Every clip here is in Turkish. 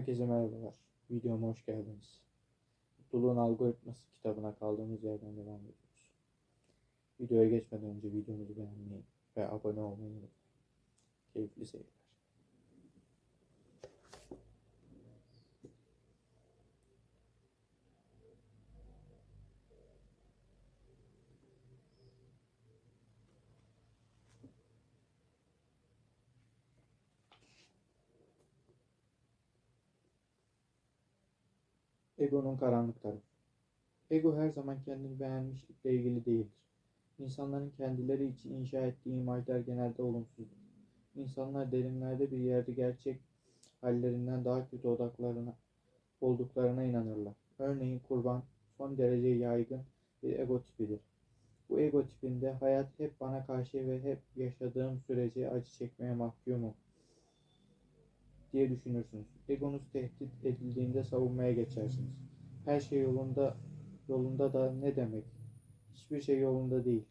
Herkese merhabalar. Videoma hoş geldiniz. Mutluluğun Algoritması kitabına kaldığımız yerden devam ediyoruz. Videoya geçmeden önce videomuzu beğenmeyi ve abone olmayı unutmayın. Keyifli seyirler. Ego'nun karanlık tarafı. Ego her zaman kendini beğenmişlikle ilgili değildir. İnsanların kendileri için inşa ettiği imajlar genelde olumsuzdur. İnsanlar derinlerde bir yerde gerçek hallerinden daha kötü odaklarına olduklarına inanırlar. Örneğin kurban son derece yaygın bir ego tipidir. Bu ego tipinde hayat hep bana karşı ve hep yaşadığım sürece acı çekmeye mahkumum diye düşünürsünüz. Egonuz tehdit edildiğinde savunmaya geçersiniz. Her şey yolunda yolunda da ne demek? Hiçbir şey yolunda değil.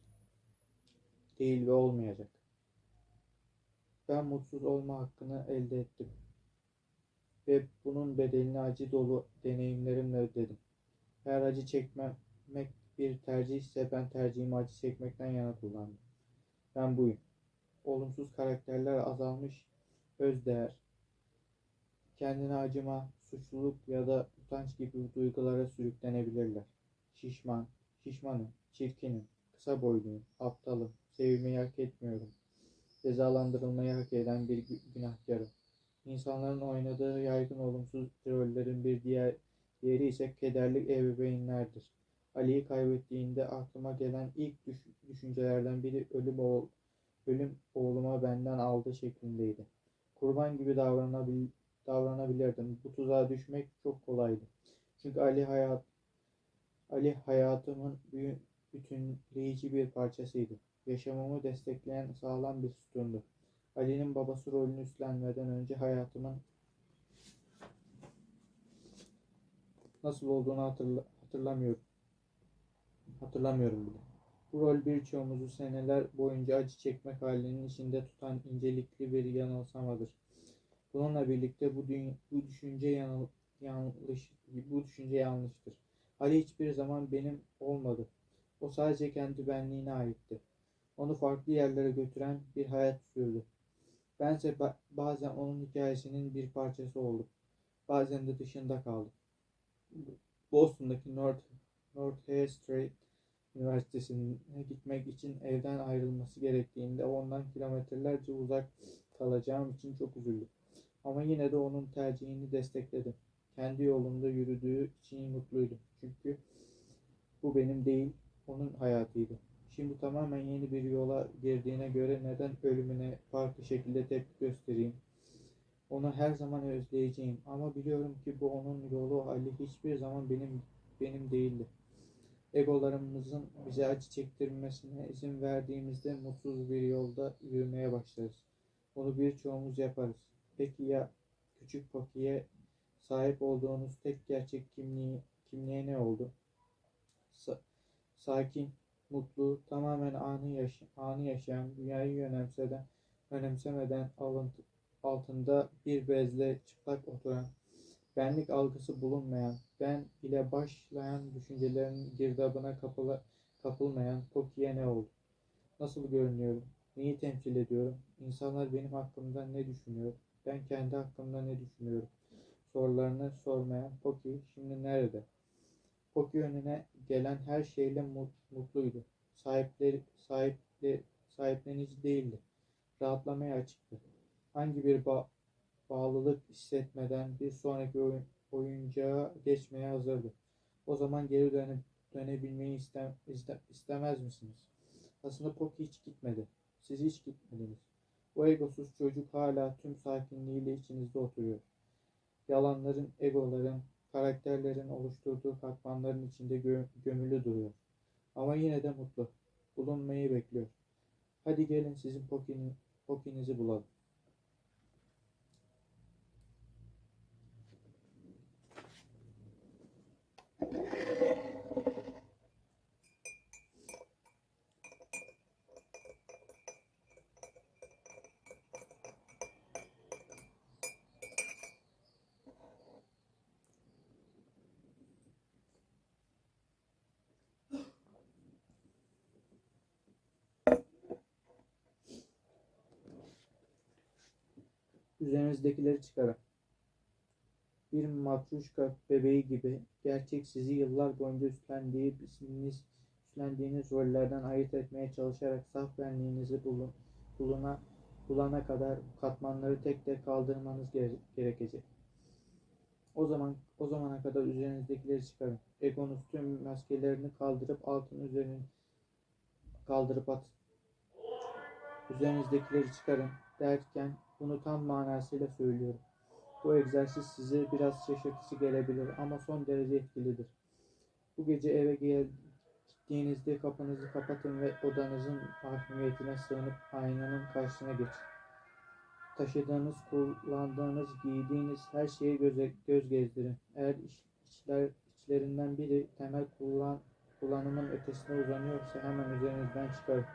Değil ve olmayacak. Ben mutsuz olma hakkını elde ettim. Ve bunun bedelini acı dolu deneyimlerimle ödedim. Eğer acı çekmemek bir tercih ise ben tercihimi acı çekmekten yana kullandım. Ben buyum. Olumsuz karakterler azalmış, özdeğer, kendine acıma, suçluluk ya da utanç gibi duygulara sürüklenebilirler. Şişman, şişmanım, çirkinim, kısa boyluyum, aptalım, sevilmeyi hak etmiyorum, cezalandırılmayı hak eden bir günahkarım. İnsanların oynadığı yaygın olumsuz rollerin bir diğer diğeri ise kederli ebeveynlerdir. Ali'yi kaybettiğinde aklıma gelen ilk düş düşüncelerden biri ölüm oğul, ölüm oğluma benden aldı şeklindeydi. Kurban gibi davranabil davranabilirdim. Bu tuzağa düşmek çok kolaydı. Çünkü Ali hayat Ali hayatımın bütünleyici bir parçasıydı. Yaşamımı destekleyen sağlam bir sütundu. Ali'nin babası rolünü üstlenmeden önce hayatımın nasıl olduğunu hatırla hatırlamıyorum. Hatırlamıyorum bile. Bu rol birçoğumuzu seneler boyunca acı çekmek halinin içinde tutan incelikli bir yanılsamadır. Bununla birlikte bu, bu düşünce yanıl, yanlış bu düşünce yanlıştır. Ali hiçbir zaman benim olmadı. O sadece kendi benliğine aitti. Onu farklı yerlere götüren bir hayat sürdü. Bense bazen onun hikayesinin bir parçası oldum. Bazen de dışında kaldım. Boston'daki North, Northwestern Üniversitesi'ne gitmek için evden ayrılması gerektiğinde ondan kilometrelerce uzak kalacağım için çok üzüldüm. Ama yine de onun tercihini destekledim. Kendi yolunda yürüdüğü için mutluydum. Çünkü bu benim değil, onun hayatıydı. Şimdi tamamen yeni bir yola girdiğine göre neden ölümüne farklı şekilde tepki göstereyim? Onu her zaman özleyeceğim ama biliyorum ki bu onun yolu Ali hiçbir zaman benim benim değildi. Egolarımızın bize acı çektirmesine izin verdiğimizde mutsuz bir yolda yürümeye başlarız. Bunu birçoğumuz yaparız. Peki ya küçük Poki'ye sahip olduğunuz tek gerçek kimliği, kimliğe ne oldu? Sa sakin, mutlu, tamamen anı, yaş anı yaşayan, dünyayı önemseden, önemsemeden alıntı, altında bir bezle çıplak oturan, benlik algısı bulunmayan, ben ile başlayan düşüncelerin girdabına kapıla, kapılmayan Poki'ye ne oldu? Nasıl görünüyorum? Neyi temsil ediyorum? İnsanlar benim hakkımda ne düşünüyor? Ben kendi hakkımda ne düşünüyorum? Sorularını sormayan Poki şimdi nerede? Poki önüne gelen her şeyle mutluydu. Sahipleri, sahipli, sahiplenici değildi. Rahatlamaya açıktı. Hangi bir ba bağlılık hissetmeden bir sonraki oyun oyuncağa geçmeye hazırdı. O zaman geri dönüp dönebilmeyi istem, iste, istemez misiniz? Aslında Poki hiç gitmedi. Siz hiç gitmediniz. O egosuz çocuk hala tüm sakinliğiyle içinizde oturuyor. Yalanların, egoların, karakterlerin oluşturduğu katmanların içinde gö gömülü duruyor. Ama yine de mutlu. Bulunmayı bekliyor. Hadi gelin sizin pokini, pokinizi bulalım. Üzerinizdekileri çıkarın. Bir matruşka bebeği gibi gerçek sizi yıllar boyunca üstlendiğiniz, üstlendiğiniz rollerden ayırt etmeye çalışarak saf benliğinizi bulun, buluna, bulana kadar katmanları tek tek kaldırmanız gere- gerekecek. O zaman o zamana kadar üzerinizdekileri çıkarın. Egonuz tüm maskelerini kaldırıp altın üzerini kaldırıp atın. Üzerinizdekileri çıkarın derken bunu tam manasıyla söylüyorum. Bu egzersiz size biraz şaşırtıcı gelebilir ama son derece etkilidir. Bu gece eve gittiğinizde kapınızı kapatın ve odanızın hakimiyetine sığınıp aynanın karşısına geçin. Taşıdığınız, kullandığınız, giydiğiniz her şeye göze, göz gezdirin. Eğer iç- içler, içlerinden biri temel kullan, kullanımın ötesine uzanıyorsa hemen üzerinizden çıkarın.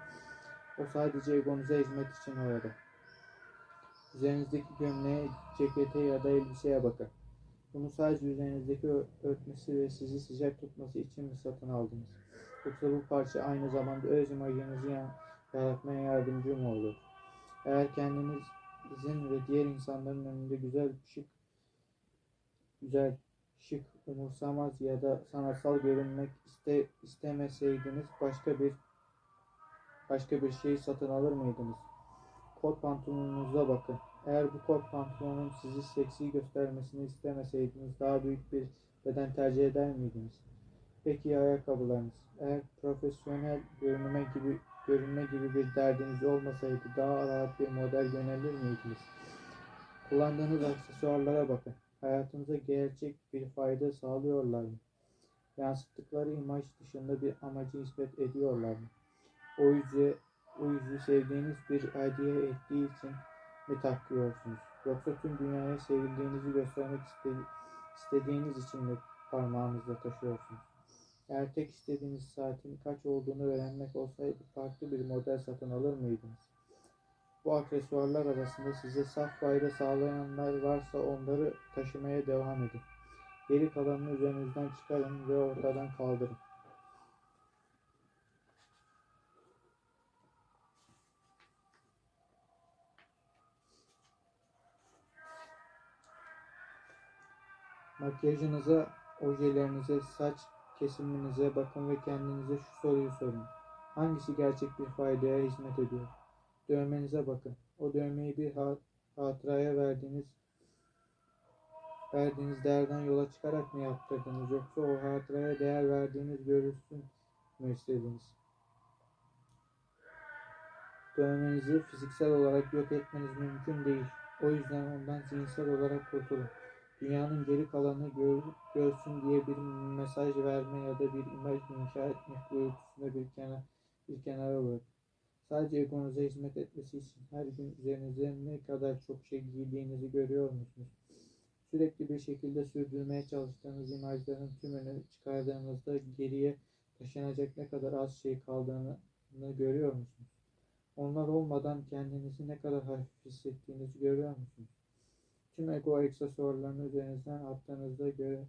O sadece egonuza hizmet için orada. Üzerinizdeki gömleğe, cekete ya da elbiseye bakın. Bunu sadece üzerinizdeki örtmesi ve sizi sıcak tutması için mi satın aldınız? Yoksa bu parça aynı zamanda öz imajınızı ya- yaratmaya yardımcı mı olur? Eğer kendinizin ve diğer insanların önünde güzel, şık, güzel, şık, umursamaz ya da sanatsal görünmek iste, istemeseydiniz başka bir başka bir şey satın alır mıydınız? Kot pantolonunuza bakın. Eğer bu kot pantolonun sizi seksi göstermesini istemeseydiniz daha büyük bir beden tercih eder miydiniz? Peki ya ayakkabılarınız? Eğer profesyonel görünme gibi görünme gibi bir derdiniz olmasaydı daha rahat bir model yönelir miydiniz? Kullandığınız aksesuarlara bakın. Hayatınıza gerçek bir fayda sağlıyorlar mı? Yansıttıkları imaj dışında bir amacı hizmet ediyorlar mı? O yüzü, o yüzü sevdiğiniz bir hediye ettiği için mi takıyorsunuz? Yoksa tüm dünyaya sevildiğinizi göstermek iste- istediğiniz için mi parmağınızda taşıyorsunuz? Eğer tek istediğiniz saatin kaç olduğunu öğrenmek olsaydı farklı bir model satın alır mıydınız? Bu aksesuarlar arasında size saf fayda sağlayanlar varsa onları taşımaya devam edin. Geri kalanını üzerinizden çıkarın ve ortadan kaldırın. Makyajınıza, ojelerinize, saç kesiminize bakın ve kendinize şu soruyu sorun. Hangisi gerçek bir faydaya hizmet ediyor? Dövmenize bakın. O dövmeyi bir ha- hatıraya verdiğiniz verdiğiniz değerden yola çıkarak mı yaptırdınız yoksa o hatıraya değer verdiğiniz görülsün mü istediniz? Dövmenizi fiziksel olarak yok etmeniz mümkün değil. O yüzden ondan zihinsel olarak kurtulun. Dünyanın geri kalanı gör, görsün diye bir mesaj verme ya da bir imaj inşa etme duygutusunu bir, kenar, bir kenara bırakın. Sadece egonuza hizmet etmesi için her gün üzerinize ne kadar çok şey giydiğinizi görüyor musunuz? Sürekli bir şekilde sürdürmeye çalıştığınız imajların tümünü çıkardığınızda geriye taşınacak ne kadar az şey kaldığını görüyor musunuz? Onlar olmadan kendinizi ne kadar hafif hissettiğinizi görüyor musunuz? Tüm ego aksesuarlarını üzerinizden attığınızda göre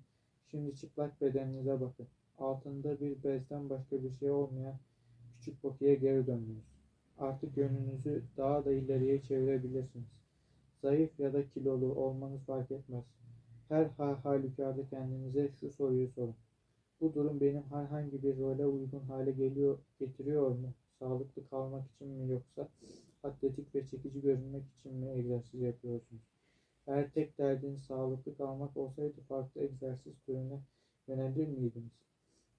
şimdi çıplak bedeninize bakın. Altında bir bezden başka bir şey olmayan küçük Poki'ye geri döndünüz. Artık yönünüzü daha da ileriye çevirebilirsiniz. Zayıf ya da kilolu olmanız fark etmez. Her ha- halükarda kendinize şu soruyu sorun. Bu durum benim herhangi bir role uygun hale geliyor, getiriyor mu? Sağlıklı kalmak için mi yoksa atletik ve çekici görünmek için mi egzersiz yapıyorsunuz? Eğer tek derdiniz sağlıklı kalmak olsaydı farklı egzersiz türüne yönelir miydiniz?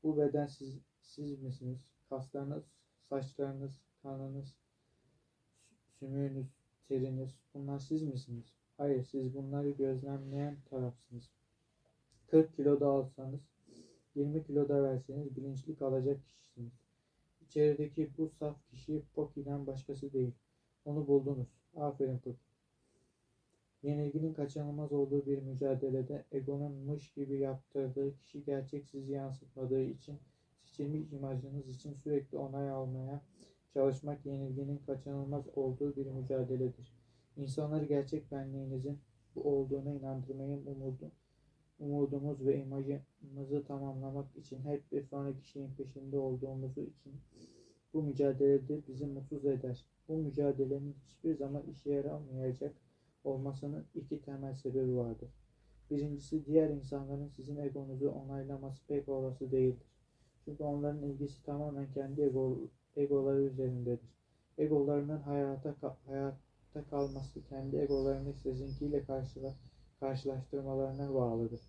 Bu beden siz, siz misiniz? Kaslarınız, saçlarınız, kanınız, sü- sümüğünüz, teriniz bunlar siz misiniz? Hayır siz bunları gözlemleyen tarafsınız. 40 kilo da alsanız 20 kilo da verseniz bilinçli kalacak kişisiniz. İçerideki bu saf kişi Poki'den başkası değil. Onu buldunuz. Aferin Poki. Yenilginin kaçınılmaz olduğu bir mücadelede egonun mış gibi yaptırdığı kişi gerçek sizi yansıtmadığı için seçilmiş imajınız için sürekli onay almaya çalışmak yenilginin kaçınılmaz olduğu bir mücadeledir. İnsanları gerçek benliğinizin bu olduğuna inandırmayı umudu, umudumuz ve imajımızı tamamlamak için hep bir sonraki şeyin peşinde olduğumuzu için bu mücadelede bizi mutsuz eder. Bu mücadelenin hiçbir zaman işe yaramayacak olmasının iki temel sebebi vardır. Birincisi diğer insanların sizin egonuzu onaylaması pek olası değildir. Çünkü onların ilgisi tamamen kendi ego, egoları üzerindedir. Egolarının hayata hayatta kalması kendi egolarını sizinkiyle karşıla, karşılaştırmalarına bağlıdır.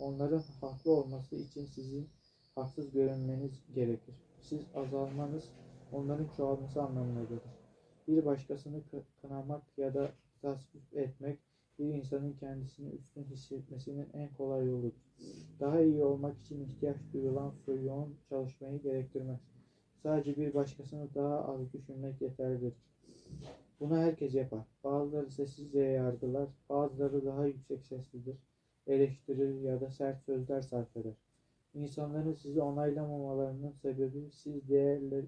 Onların haklı olması için sizin haksız görünmeniz gerekir. Siz azalmanız onların çoğalması anlamına gelir. Bir başkasını kı- kınamak ya da tasvip etmek bir insanın kendisini üstün hissetmesinin en kolay yoludur. Daha iyi olmak için ihtiyaç duyulan su yoğun çalışmayı gerektirmez. Sadece bir başkasını daha az düşünmek yeterlidir. Bunu herkes yapar. Bazıları sessizce yargılar, bazıları daha yüksek seslidir, eleştirir ya da sert sözler sarf eder. İnsanların sizi onaylamamalarının sebebi siz değerler,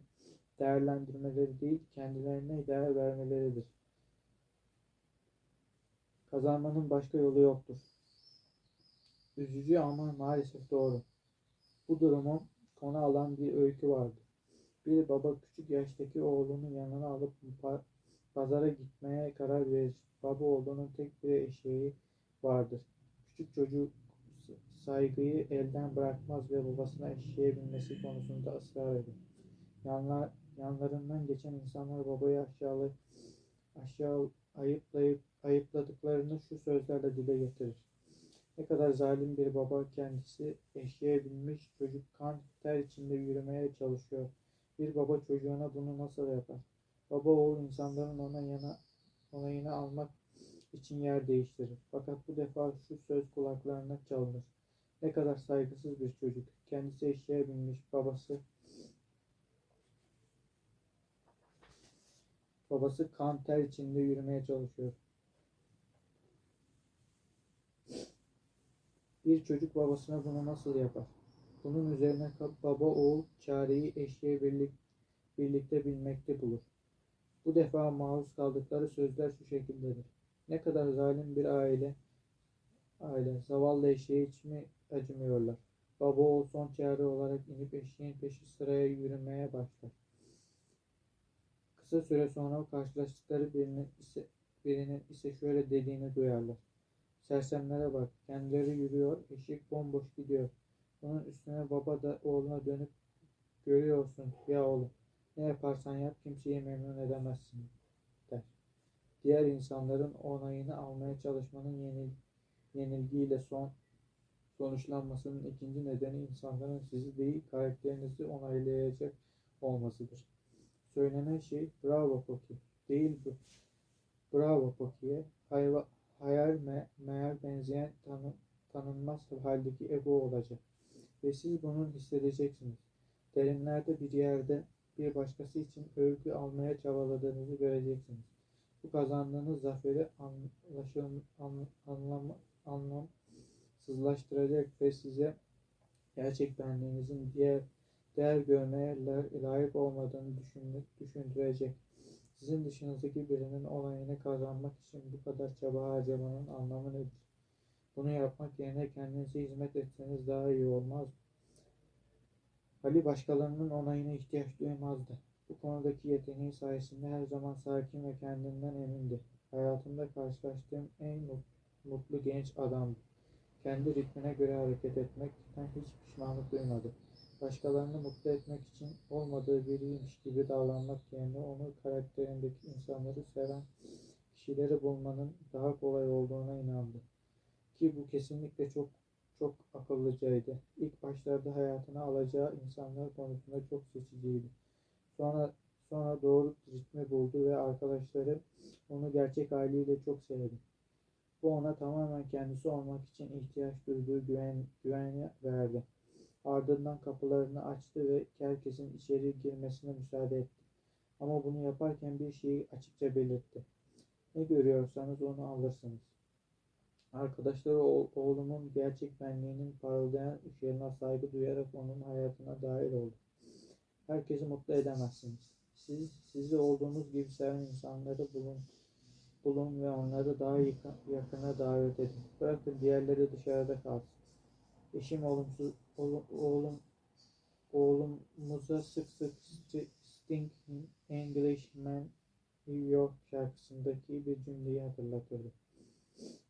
değerlendirmeleri değil, kendilerine değer vermeleridir. Kazanmanın başka yolu yoktur. Üzücü ama maalesef doğru. Bu durumu konu alan bir öykü vardı. Bir baba küçük yaştaki oğlunu yanına alıp pa- pazara gitmeye karar verir. Baba oğlunun tek bir eşeği vardır. Küçük çocuk saygıyı elden bırakmaz ve babasına eşeğe binmesi konusunda ısrar eder. Yanlar, yanlarından geçen insanlar babayı aşağılayıp aşağı ayıplayıp ayıpladıklarını şu sözlerle dile getirir. Ne kadar zalim bir baba kendisi eşeğe binmiş çocuk kan ter içinde yürümeye çalışıyor. Bir baba çocuğuna bunu nasıl yapar? Baba oğul insanların ona yana onayını almak için yer değiştirir. Fakat bu defa şu söz kulaklarına çalınır. Ne kadar saygısız bir çocuk. Kendisi eşeğe binmiş babası Babası kan ter içinde yürümeye çalışıyor. Bir çocuk babasına bunu nasıl yapar? Bunun üzerine baba oğul çareyi eşeğe birlik, birlikte bilmekte bulur. Bu defa maruz kaldıkları sözler şu şekildedir. Ne kadar zalim bir aile, aile, zavallı eşeğe hiç mi acımıyorlar? Baba oğul son çare olarak inip eşeğin peşi sıraya yürümeye başlar. Kısa süre sonra karşılaştıkları birinin ise, birinin ise şöyle dediğini duyarlar. Sersemlere bak, kendileri yürüyor, eşek bomboş gidiyor. Bunun üstüne baba da oğluna dönüp görüyorsun ya oğlum, ne yaparsan yap kimseyi memnun edemezsin der. Diğer insanların onayını almaya çalışmanın yenil, yenilgiyle son sonuçlanmasının ikinci nedeni insanların sizi değil karakterinizi onaylayacak olmasıdır. Söylenen şey bravo Poki değil bu. Bravo Poki'ye hayal me, meğer benzeyen tanı, tanınmaz haldeki ego olacak. Ve siz bunu hissedeceksiniz. Derinlerde bir yerde bir başkası için övgü almaya çabaladığınızı göreceksiniz. Bu kazandığınız zaferi anlaşıl, an, anlam, anlamsızlaştıracak ve size gerçek benliğinizin diğer değer görmeye la- layık olmadığını düşündü- düşündürecek. Sizin dışınızdaki birinin onayını kazanmak için bu kadar çaba harcamanın anlamı nedir? Bunu yapmak yerine kendinize hizmet etseniz daha iyi olmaz? Ali başkalarının onayına ihtiyaç duymazdı. Bu konudaki yeteneği sayesinde her zaman sakin ve kendinden emindi. Hayatımda karşılaştığım en mut- mutlu genç adamdı. Kendi ritmine göre hareket etmekten hiç pişmanlık duymadı. Başkalarını mutlu etmek için olmadığı biriymiş gibi davranmak yerine onu karakterindeki insanları seven kişileri bulmanın daha kolay olduğuna inandı. Ki bu kesinlikle çok çok akıllıcaydı. İlk başlarda hayatına alacağı insanlar konusunda çok seçiciydi. Sonra sonra doğru ritmi buldu ve arkadaşları onu gerçek haliyle çok sevdi. Bu ona tamamen kendisi olmak için ihtiyaç duyduğu güven, güveni verdi. Ardından kapılarını açtı ve herkesin içeri girmesine müsaade etti. Ama bunu yaparken bir şeyi açıkça belirtti. Ne görüyorsanız onu alırsınız. Arkadaşları oğ- oğlumun gerçek benliğinin parıldayan ışığına saygı duyarak onun hayatına dahil oldu. Herkesi mutlu edemezsiniz. Siz sizi olduğunuz gibi seven insanları bulun bulun ve onları daha yakına davet edin. Bırakın diğerleri dışarıda kalsın. Eşim olumsuz oğlum, oğlum oğlumuza sık sık sti- stinking Englishman New York şarkısındaki bir cümleyi hatırlatırdı.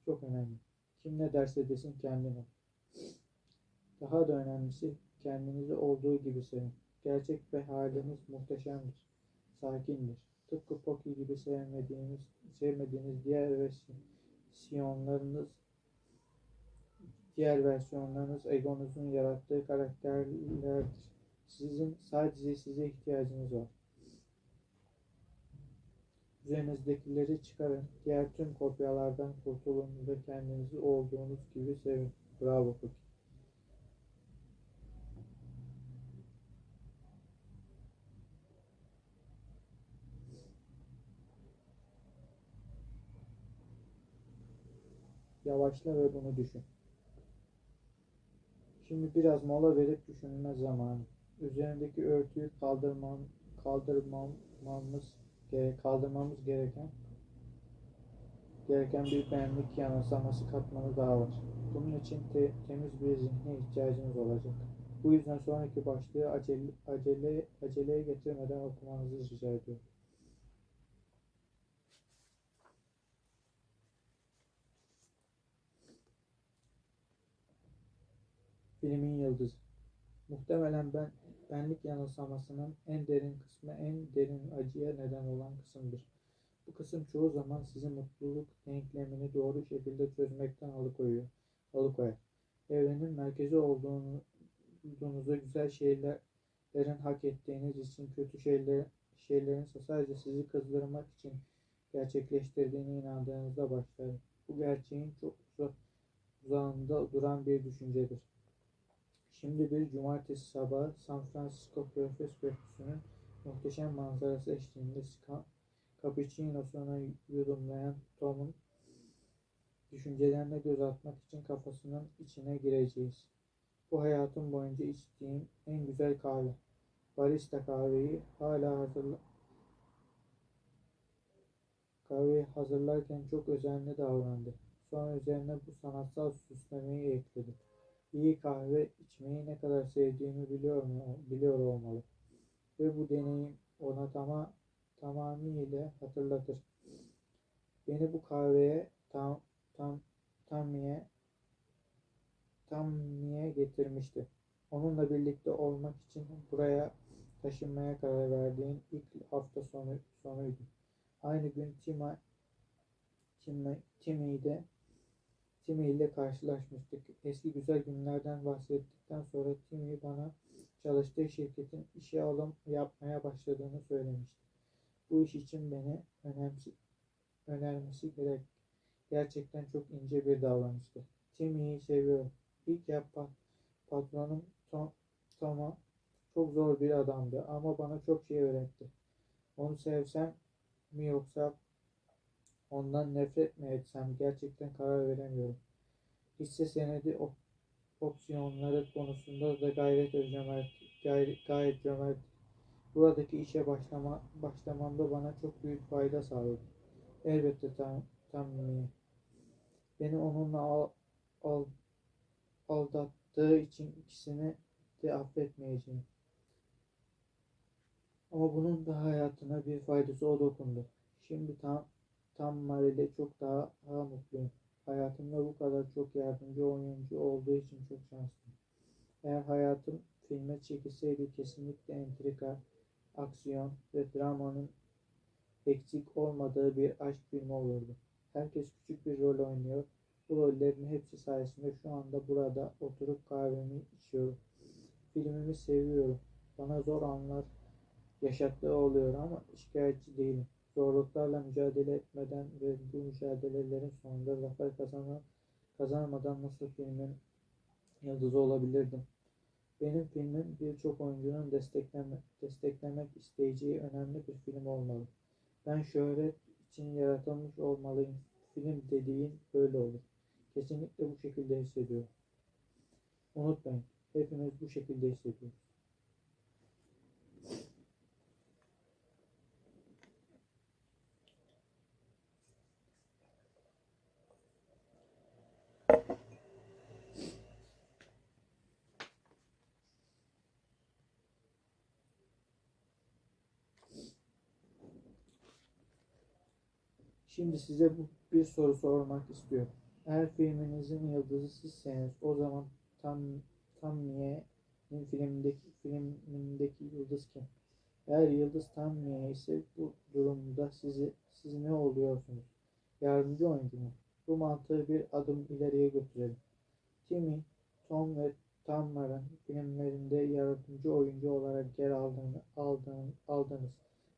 Çok önemli. Kim ne derse desin kendin ol. Daha da önemlisi kendinizi olduğu gibi sevin. Gerçek ve haliniz muhteşemdir. Sakindir. Tıpkı Pocky gibi sevmediğiniz, sevmediğiniz diğer versiyonlarınız diğer versiyonlarınız egonuzun yarattığı karakterlerdir. Sizin sadece size ihtiyacınız var. Üzerinizdekileri çıkarın. Diğer tüm kopyalardan kurtulun ve kendinizi olduğunuz gibi sevin. Bravo Cookie. Yavaşla ve bunu düşün. Şimdi biraz mola verip düşünme zamanı. Üzerindeki örtüyü kaldırmam, kaldırmamamız, kaldırmamız gereken gereken bir benlik yanılsaması katmanı daha var. Bunun için te- temiz bir zihne ihtiyacınız olacak. Bu yüzden sonraki başlığı acele, acele, aceleye getirmeden okumanızı rica ediyorum. Filmin yıldızı. Muhtemelen ben benlik yanılsamasının en derin kısmı en derin acıya neden olan kısımdır. Bu kısım çoğu zaman sizi mutluluk denklemini doğru şekilde çözmekten alıkoyuyor, alıkoyar. Evrenin merkezi olduğunu, olduğunuzu güzel şeylerin hak ettiğiniz için kötü şeyler, şeylerin sadece sizi kızdırmak için gerçekleştirdiğine inandığınızda başlar. Bu gerçeğin çok uzağında duran bir düşüncedir. Şimdi bir cumartesi sabahı San Francisco Körfez Köprüsü'nün muhteşem manzarası eşliğinde cappuccino'sunu yudumlayan Tom'un düşüncelerine göz atmak için kafasının içine gireceğiz. Bu hayatım boyunca içtiğim en güzel kahve. Barista kahveyi hala hazırla kahveyi hazırlarken çok özenli davrandı. Sonra üzerine bu sanatsal süslemeyi ekledi. İyi kahve içmeyi ne kadar sevdiğimi biliyor mu, biliyor olmalı. Ve bu deneyim ona tama, tamamıyla hatırlatır. Beni bu kahveye tam tam Tammy'ye Tammy'ye getirmişti. Onunla birlikte olmak için buraya taşınmaya karar verdiğim ilk hafta sonu sonuydu. Aynı gün Tima Timmy, Timmy'de Timmy ile karşılaşmıştık. Eski güzel günlerden bahsettikten sonra Timmy bana çalıştığı şirketin işe alım yapmaya başladığını söylemişti. Bu iş için beni önemsi, önermesi gerek. Gerçekten çok ince bir davranıştı. Timmy'yi seviyorum. İlk yapan patronum Tom, Tom'a çok zor bir adamdı ama bana çok şey öğretti. Onu sevsem mi yoksa ondan nefret mi etsem gerçekten karar veremiyorum. Hisse senedi op- opsiyonları konusunda da gayret cömert, gayret, gayet. Buradaki işe başlama, başlamamda bana çok büyük fayda sağladı. Elbette tam, tam Beni onunla al, al, aldattığı için ikisini de affetmeyeceğim. Ama bunun da hayatına bir faydası o dokundu. Şimdi tam tam ile çok daha, daha mutluyum. Hayatımda bu kadar çok yardımcı oyuncu olduğu için çok şanslıyım. Eğer hayatım filme çekilseydi kesinlikle entrika, aksiyon ve dramanın eksik olmadığı bir aşk filmi olurdu. Herkes küçük bir rol oynuyor. Bu rollerin hepsi sayesinde şu anda burada oturup kahvemi içiyorum. Filmimi seviyorum. Bana zor anlar yaşattığı oluyor ama şikayetçi değilim. Zorluklarla mücadele etmeden ve bu mücadelelerin sonunda zafer kazanan, kazanmadan nasıl filmin yıldızı olabilirdim? Benim filmim birçok oyuncunun destekleme, desteklemek isteyeceği önemli bir film olmalı. Ben şöhret için yaratılmış olmalıyım. Film dediğin böyle olur. Kesinlikle bu şekilde hissediyorum. Unutmayın, hepimiz bu şekilde hissediyoruz. Şimdi size bu bir soru sormak istiyorum. Eğer filminizin yıldızı sizseniz o zaman tam tam niye'nin filmindeki filmindeki yıldız kim? Eğer yıldız tam niye ise bu durumda sizi siz ne oluyorsunuz? Yardımcı oyuncu mu? Bu mantığı bir adım ileriye götürelim. Timmy, Tom ve Tamar'ın filmlerinde yardımcı oyuncu olarak yer aldığını, aldığını, aldınız.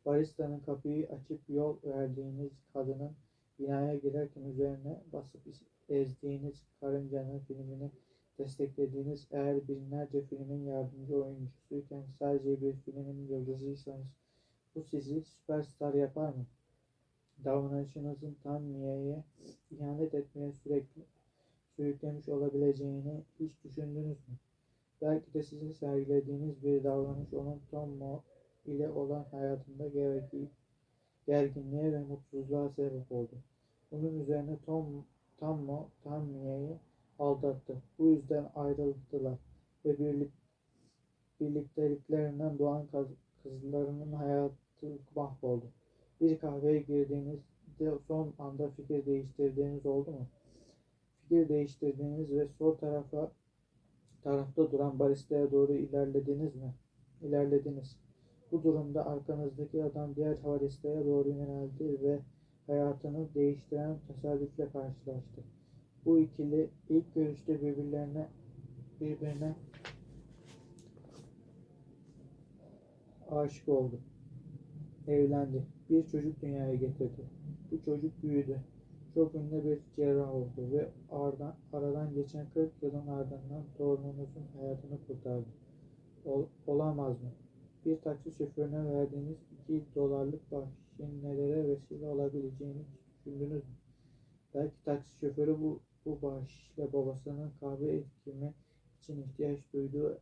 Barista'nın kapıyı açıp yol verdiğiniz kadının binaya girerken üzerine basıp ezdiğiniz karıncanın filmini desteklediğiniz eğer binlerce filmin yardımcı oyuncusuyken sadece bir filmin yıldızıysanız bu sizi süperstar yapar mı? Davranışınızın tam niyeye ihanet etmeye sürekli sürüklemiş olabileceğini hiç düşündünüz mü? Belki de sizin sergilediğiniz bir davranış onun Mo ile olan hayatında gergi, gerginliğe ve mutsuzluğa sebep oldu. Bunun üzerine Tom Tammo Tammiye'yi aldattı. Bu yüzden ayrıldılar ve birlik, birlikteliklerinden doğan kız, kızlarının hayatı mahvoldu. Bir kahveye girdiğinizde son anda fikir değiştirdiğiniz oldu mu? Fikir değiştirdiğiniz ve sol tarafa tarafta duran baristaya doğru ilerlediniz mi? İlerlediniz. Bu durumda arkanızdaki adam diğer baristaya doğru yöneldi ve hayatını değiştiren tesadüfle karşılaştı. Bu ikili ilk görüşte birbirlerine birbirine aşık oldu. Evlendi. Bir çocuk dünyaya getirdi. Bu çocuk büyüdü. Çok ünlü bir cerrah oldu ve aradan, aradan geçen 40 yılın ardından torununuzun hayatını kurtardı. Ol, olamaz mı? Bir taksi şoförüne verdiğiniz 2 dolarlık bahşişin nelere vesile olabileceğini düşündünüz mü? Belki taksi şoförü bu, bu bahşişle babasının kahve ekimi için ihtiyaç duyduğu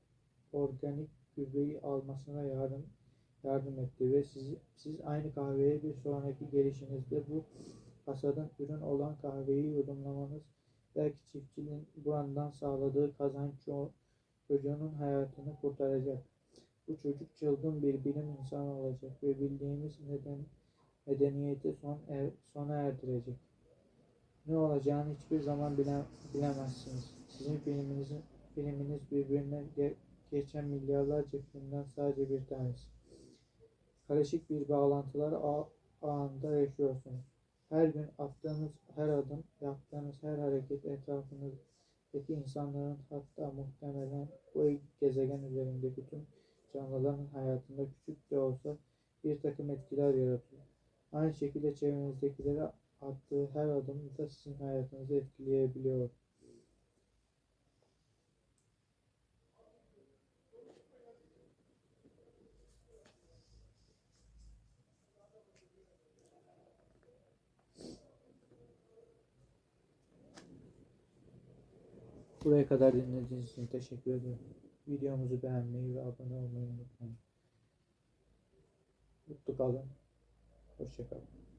organik gübreyi almasına yardım yardım etti ve siz, siz aynı kahveye bir sonraki gelişinizde bu hasadın ürün olan kahveyi yudumlamanız belki çiftçinin burandan sağladığı kazanç ço- çocuğunun hayatını kurtaracak. Bu çocuk çılgın bir bilim insanı olacak ve bildiğimiz neden medeniyeti son er, sona erdirecek. Ne olacağını hiçbir zaman bile, bilemezsiniz. Sizin filminizin filminiz birbirine ge- geçen milyarlarca filmden sadece bir tanesi. Karışık bir bağlantılar ağ- ağında yaşıyorsunuz. Her gün attığınız her adım, yaptığınız her hareket etrafınızdaki insanların hatta muhtemelen bu gezegen üzerindeki tüm canlıların hayatında küçük de olsa bir takım etkiler yaratıyor. Aynı şekilde çevrenizdekilere attığı her adım da sizin hayatınızı etkileyebiliyor. Buraya kadar dinlediğiniz için teşekkür ederim. Videomuzu beğenmeyi ve abone olmayı unutmayın. Mutlu kalın. Hoşçakalın.